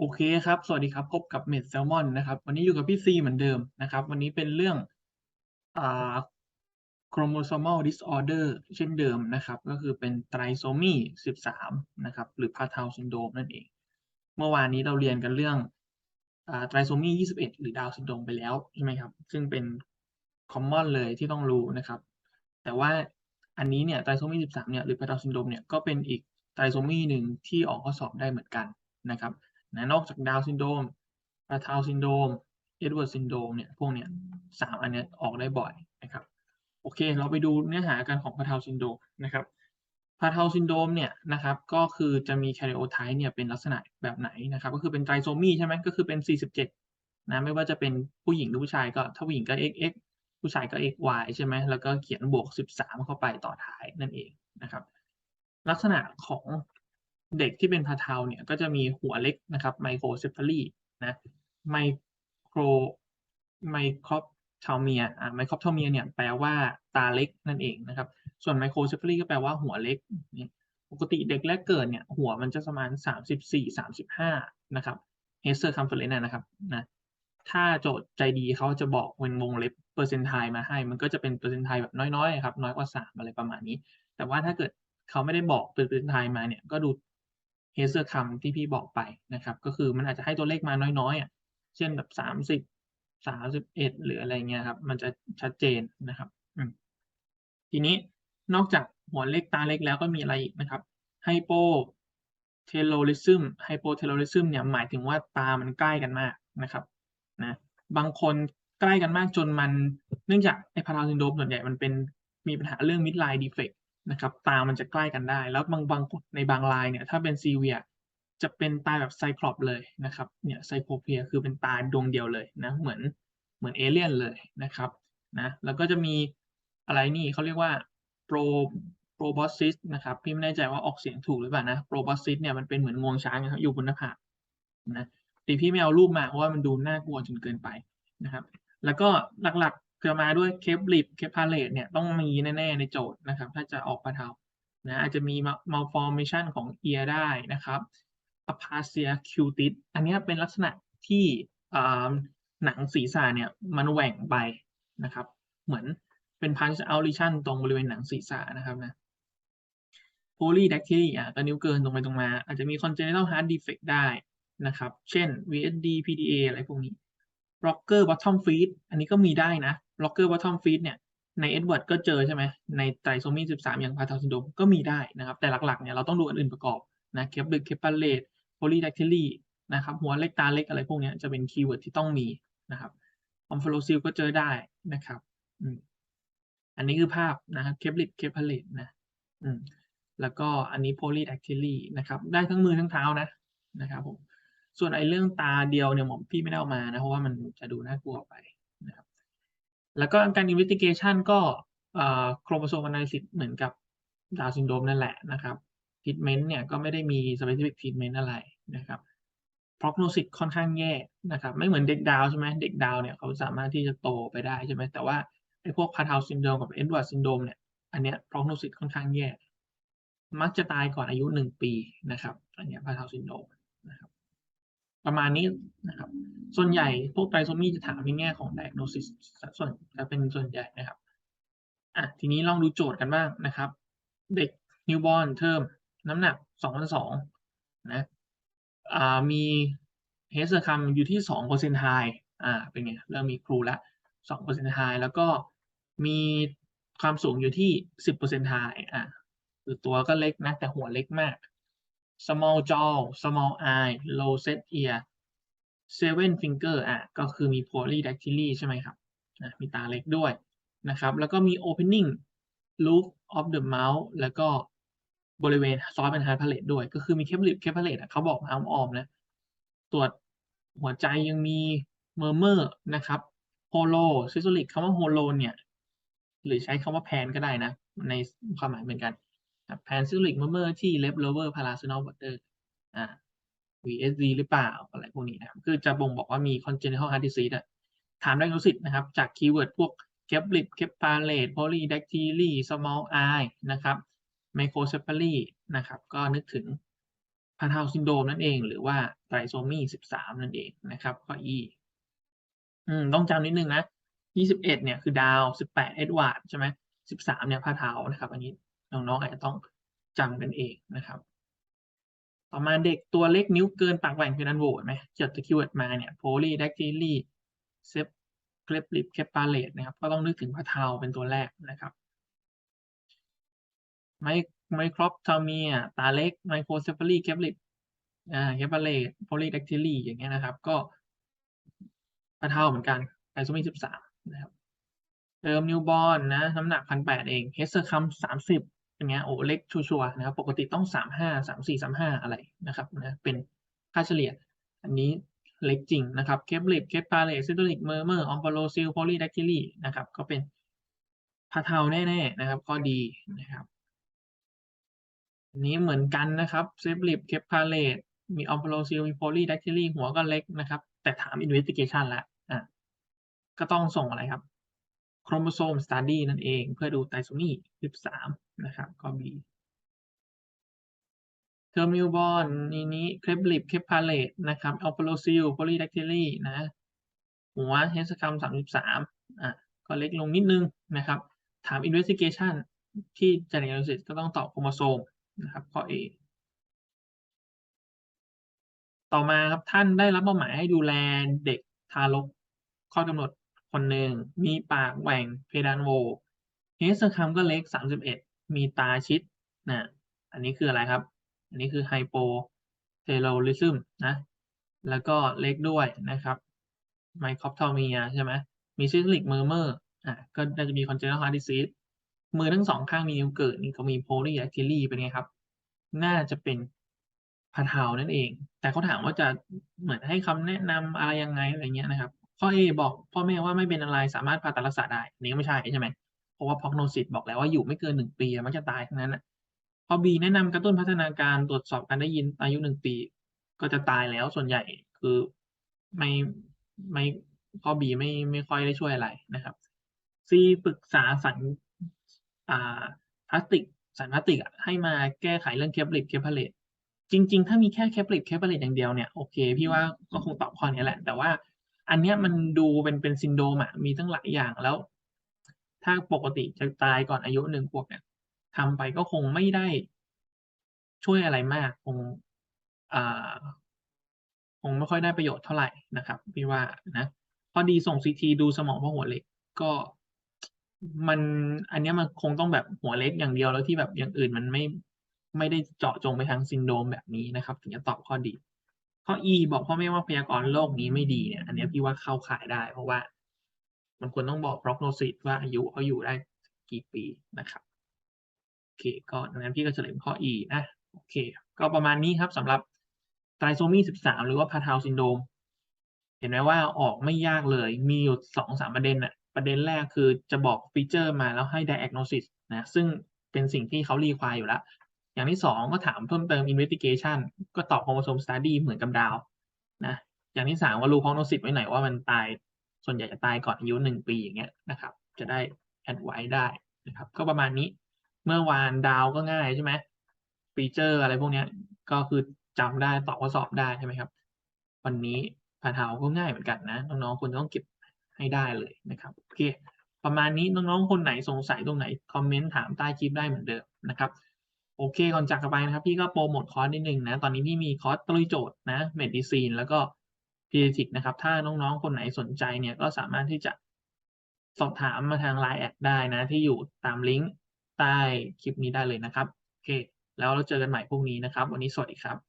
โอเคครับ สวัสดีครับ พบกับเมดแซลมอนนะครับ วันนี้อยู่กับพี่ซีเหมือนเดิมนะครับ วันนี้เป็นเรื่องอ่า chromosomal disorder เช่นเดิมนะครับ ก็คือเป็น trisomy 13 นะครับ หรือ Patau syndrome นั่นเอง เมื่อวานนี้เราเรียนกันเรื่องอ่า trisomy 21 หรือ Down syndrome ไปแล้วใช่ไหมครับ ซึ่งเป็น common เลยที่ต้องรู้นะครับ แต่ว่าอันนี้เนี่ย trisomy 13 เนี่ยหรือ Patau syndrome เนี่ยก็เป็นอีก trisomy หนึ่งที่ออกข้อสอบได้เหมือนกันนะครับ นะนอกจากดาวซินโดมปาทาวซินโดมเอ็ดเวิร์ดซินโดมเนี่ยพวกเนี้ยสามอันเนี้ยออกได้บ่อยนะครับโอเค เราไปดูเนื้อหากันของพาทาวซินโดมนะครับพาทาวซินโดมเนี่ยนะครับก็คือจะมีแคริโอไทป์เนี่ยเป็นลักษณะแบบไหนนะครับก็คือเป็นไตรโซมีใช่ไหมก็คือเป็น 47นะไม่ว่าจะเป็นผู้หญิงหรือผู้ชายก็ถ้าผู้หญิงก็ XX ผู้ชายก็ XY ใช่ไหมแล้วก็เขียนบวก 13 เข้าไปต่อท้ายนั่นเองนะครับลักษณะของ เด็กที่เป็นพาเทาเนี่ยก็จะมีหัวเล็กนะครับไมโครเซฟาลีนะไมโครไมครอปทาเมียอ่าไมครอปทาเมียเนี่ยแปลว่าตาเล็กนั่นเองนะครับ ส่วนไมโครเซฟาลีก็แปลว่าหัวเล็กนี่ปกติเด็กแรกเกิดเนี่ยหัวมันจะประมาณสามสิบสี่สามสิบห้านะครับเฮสเซอร์คัมเฟอร์เรนนะครับนะถ้าโจทย์ใจดีเขาจะบอกเป็นวงเล็บเปอร์เซนต์ไทมาให้ มันก็จะเป็นเปอร์เซนต์ไทแบบน้อยๆครับน้อยกว่าสามอะไรประมาณนี้ แต่ว่าถ้าเกิดเขาไม่ได้บอกเป็นเปอร์เซนต์ไทมาเนี่ยก็ดู เฮเซอร์คัมที่พี่บอกไปนะครับ ก็คือมันอาจจะให้ตัวเลขมาน้อยๆอะเช่นแบบสามสิบสามสิบเอ็ดหรืออะไรเงี้ยครับ มันจะชัดเจนนะครับทีนี้นอกจากหัวเล็กตาเล็กแล้วก็มีอะไรอีกนะครับไฮโปเทโลลิซึมไฮโปเทโลลิซึมเนี่ยหมายถึงว่าตามันใกล้กันมากนะครับนะบางคนใกล้กันมากจนมัน เนื่องจากไอพาราซินโดมส่วนใหญ่มันเป็นมีปัญหาเรื่องมิดไลน์ดีเฟก นะครับตามันจะใกล้กันได้ แล้วบางบางในบางลายเนี่ยถ้าเป็นซีเวียจะเป็นตาแบบไซคลอปเลยนะครับเนี่ยไซโคเพียคือเป็นตาดวงเดียวเลยนะเหมือนเหมือนเอเลี่ยนเลยนะครับนะแล้วก็จะมีอะไรนี่เขาเรียกว่าโปรโปรบอสซิสนะครับพี่ไม่แน่ใจว่าออกเสียงถูกหรือเปล่านะโปรบอสซิสเนี่ยมันเป็นเหมือนงวงช้างนะครับอยู่บนหน้าผากนะแต่พี่ไม่เอารูปมาเพราะว่ามันดูน่ากลัวจนเกินไปนะครับ แล้วก็หลัก ๆจะมาด้วยเคปลิปเคปพาเลตเนี่ยต้องมีแน่ๆในโจทย์นะครับ ถ้าจะออกมาเทานะอาจจะมี malformation ของ ear ได้นะครับ aphasia cutis อันนี้เป็นลักษณะที่หนังศีรษะเนี่ยมันแหว่งไปนะครับ เหมือนเป็น punch out lesion ตรงบริเวณหนังศีรษะนะครับนะ polydactyly อะก็นิ้วเกินตรงไปตรงมา อาจจะมี congenital heart defect ได้นะครับ เช่น VSD PDA อะไรพวกนี้ rocker bottom feed อันนี้ก็มีได้นะ rocker bottom feed เนี่ยในเอ็ดเวิร์ดก็เจอใช่ไหมในไตรโซมี 13 อย่างพาทาซินโดมก็มีได้นะครับ แต่หลักๆเนี่ยเราต้องดูอันอื่นประกอบนะเคปลึกเคปเปาเลตโพลีแดคทิลีนะครับหัวเล็กตาเล็กอะไรพวกนี้จะเป็นคีย์เวิร์ดที่ต้องมีนะครับออมฟลซิลก็เจอได้นะครับอันนี้คือภาพนะครับเคปลิกเคปพาเลตนะแล้วก็อันนี้โพลีแดคทิลีนะครับได้ทั้งมือทั้งเท้านะนะครับผมส่วนไอ้เรื่องตาเดียวเนี่ยผมพี่ไม่ได้เอามานะเพราะว่ามันจะดูน่ากลัวไป แล้วก็การ investigation ก็โครโมโซม analysis เหมือนกับดาวซินโดรมนั่นแหละนะครับ treatment เนี่ยก็ไม่ได้มี specific treatment อะไรนะครับ prognosis ค่อนข้างแย่นะครับ ไม่เหมือนเด็กดาวใช่ไหมเด็กดาวเนี่ยเขาสามารถที่จะโตไปได้ใช่ไหมแต่ว่าไอ้พวกพาทาวซินโดรมกับเอ็ดวาร์ดซินโดรมเนี่ยอันเนี้ย prognosis ค่อนข้างแย่ มักจะตายก่อนอายุหนึ่งปีนะครับอันเนี้ยพาทาวซินโดรมนะครับ ประมาณนี้นะครับ ส่วนใหญ่พวกไตรโซมีจะถามในแง่ของ diagnosis ส่วนจะเป็นส่วนใหญ่นะครับอะทีนี้ลองดูโจทย์กันบ้างนะครับ เด็กนิวบอร์นเทอมน้ำหนักสองพันสองนะอ่ามีเฮสเซอร์คัมอยู่ที่สองเปอร์เซ็นต์ไฮอ่าเป็นไงเริ่มมีครูละสองเปอร์เซ็นต์ไฮแล้วก็มีความสูงอยู่ที่สิบเปอร์เซ็นต์ไฮอ่าคือตัวก็เล็กนะแต่หัวเล็กมาก small jaw small eye low set ear seven finger อะก็คือมี polydactyly ใช่ไหมครับนะมีตาเล็กด้วยนะครับ แล้วก็มี opening loop of the mouth แล้วก็บริเวณซอสเป็น hard palate ด้วย ก็คือมี c a p i l l a r y c a p i l l a r y เขาบอกมาอ้อมๆนะ ตรวจหัวใจยังมี murmur นะครับ holo systolic คำว่า holo เนี่ย หรือใช้คำว่าแพนก็ได้นะ ในความหมายเหมือนกัน แพนซิลิกเมอร์ที่ left lower parasonal border อ่า VSD หรือเปล่าอะไรพวกนี้นะครับคือจะบ่งบอกว่ามี congenital heart disease อะถามได้รู้สิทธ์นะครับ จากคีย์เวิร์ดพวก k e p l i p k e p a l a t e polydactyly small eye นะครับ microcephaly นะครับ ก็นึกถึงพาทาวซินโดมนั่นเอง หรือว่าไตรโซมี13 นั่นเองนะครับ ข้อ E อืมต้องจำนิดนึงนะ 21 เนี่ยคือดาว 18 เอ็ดวาร์ดใช่ไหม13 เนี่ยพาทาวนะครับ อันนี้ น้องๆอาจจะต้องจำกันเองนะครับ ต่อมาเด็กตัวเล็กนิ้วเกินปากแหว่งเพดานโหวไหมเจดตะคีย์เวิร์ดมาเนี่ย polydactyly c e p c l e p l i p c e p a l a t e นะครับ ก็ต้องนึกถึงพาทาเป็นตัวแรกนะครับไมไมครอปทอมีตาเล็กไมโครเซฟาลีแคปลิปอ่าแคปาเลตโพลีแดกทิลีอย่างเงี้ยนะครับ ก็พาเทาเหมือนกันไอโซมีสิบสามนะครับเติมนิวบอลนะน้ำหนักพันแปดเองเฮสเซอร์คัมสามสิบ อย่างเงี้ยโอ้เล็กชัวร์นะครับ ปกติต้องสามห้าสามสี่สามห้าอะไรนะครับนะเป็นค่าเฉลี่ย อันนี้เล็กจริงนะครับเคปลิปเคปพาเลตซิโตลิกเมอร์เมอร์ออมโปโลซิลโพลีแดกทิลีนะครับ ก็เป็นพาเทาแน่ๆนะครับข้อดีนะครับนี้เหมือนกันนะครับเซฟลิปเคปพาเลตมีออมโปโลซิลมีโพลีแดกทิลีหัวก็เล็กนะครับ แต่ถามอินเวสติเกชันแล้วอะก็ต้องส่งอะไรครับ โครโมโซมสต u ดี้นั่นเอง เพื่อดูไตรโซมี13 นะครับก็ B เทอร์มิลบอลนี่นี้เคปลิปเคปพาเลตนะครับอัลโปโลซิลโพลีแดกทิลีนะ หัวเฮสคัม33 อะ ก็เล็กลงนิดนึงนะครับ ถาม investigation ที่ genealosis ก็ต้องตอบโครโมโซมนะครับข้อ A ต่อมาครับท่านได้รับมอบหมายให้ดูแลเด็กทารกข้อกำหนด คนหนึ่งมีปากแหว่งเพดานโหวเฮสคัมก็เล็ก 31 มีตาชิดนะอันนี้คืออะไรครับ อันนี้คือไฮโปเทโลลิซึมนะ แล้วก็เล็กด้วยนะครับไมคอปทอมียใช่ไหมมีซิสลิกเมอร์เมอร์อะก็น่าจะมีคอนเจน t ลฮาร์ดิซีสมือทั้งสองข้างมีนิ้วเกิดนี่เขามีโพลีแอคทิลีเป็นไงครับ น่าจะเป็นพาเทานั่นเอง แต่เขาถามว่าจะเหมือนให้คำแนะนำอะไรยังไงอะไรเงี้ยนะครับ ข้อ A บอกพ่อแม่ว่าไม่เป็นอะไรสามารถผ่าตัดรักษาได้อันนี้ไม่ใช่ใช่ไหมเพราะว่าพอกโนซิสบอกแล้วว่าอยู่ไม่เกินหนึ่งปีมันจะตายทั้งนั้นนะข้อ B แนะนำกระตุ้นพัฒนาการตรวจสอบการได้ยินอายุหนึ่งปี ก็จะตายแล้วส่วนใหญ่คือไม่ไม่ข้อ B ไม่ไม่ค่อยได้ช่วยอะไรนะครับ C ปรึกษาสัญอ่าพลาสติกสารพลาสติกให้มาแก้ไขเรื่องเคปลิปเคปเลตจริง ๆ ถ้ามีแค่เคปลิปเคปเลตอย่างเดียวเนี่ยโอเค พี่ว่าก็คงตอบข้อนี้แหละ แต่ว่า อันเนี้ยมันดูเป็นเป็นซินโดมอะมีตั้งหลายอย่างแล้ว ถ้าปกติจะตายก่อนอายุหนึ่งขวบเนี่ยทำไปก็คงไม่ได้ช่วยอะไรมากคงอ่าคงไม่ค่อยได้ประโยชน์เท่าไหร่นะครับพี่ว่านะพอดีส่งซีทีดูสมองเพราะหัวเล็กก็มันอันนี้มันคงต้องแบบหัวเล็กอย่างเดียวแล้วที่แบบอย่างอื่นมันไม่ไม่ได้เจาะจงไปทางซินโดรมแบบนี้นะครับ ถึงจะตอบข้อดี ข้อ E บอกพ่อแม่ว่าพยากรณ์โรคนี้ไม่ดีเนี่ย อันนี้พี่ว่าเข้าขายได้ เพราะว่า มันควรต้องบอก prognosis ว่าอายุเขาอยู่ได้กี่ปีนะครับโอเคก็ดังนั้นพี่ก็เฉลยข้อ E นะโอเค ก็ประมาณนี้ครับสำหรับไตรโซมี 13 หรือว่าพาทาวซินโดมเห็นไหมว่าออกไม่ยากเลยมีอยู่สองสามประเด็นอะประเด็นแรกคือจะบอกฟีเจอร์มาแล้วให้ diagnosis นะซึ่งเป็นสิ่งที่เขารีควายอยู่แล้ว อย่างที่สองก็ถามเพิ่มเติม investigation ก็ตอบ chromosome study เหมือนกับดาวนะอย่างที่สามว่ารู้ prognosis ไว้ไหนว่ามันตายส่วนใหญ่จะตายก่อนอายุหนึ่งปีอย่างเงี้ยนะครับ จะได้ advise ได้นะครับ ก็ประมาณนี้เมื่อวานดาวก็ง่ายใช่ไหมฟีเจอร์อะไรพวกนี้ก็คือจำได้ตอบข้อสอบได้ใช่ไหมครับ วันนี้พาเทาก็ง่ายเหมือนกันนะน้องๆควรต้องเก็บให้ได้เลยนะครับโอเคประมาณนี้น้องๆคนไหนสงสัยตรงไหนคอมเมนต์ถามใต้คลิปได้เหมือนเดิมนะครับ โอเคก่อนจากกันไปนะครับ พี่ก็โปรโมทคอร์สนิดนึงนะ ตอนนี้พี่มีคอร์สตรุยโจทย์นะเมดิซีนแล้วก็พีดิทิกนะครับ ถ้าน้องๆ คนไหนสนใจเนี่ยก็สามารถที่จะสอบถามมาทางไลน์แอดได้นะ ที่อยู่ตามลิงก์ใต้คลิปนี้ได้เลยนะครับ โอเค แล้วเราเจอกันใหม่พรุ่งนี้นะครับ วันนี้สวัสดีครับ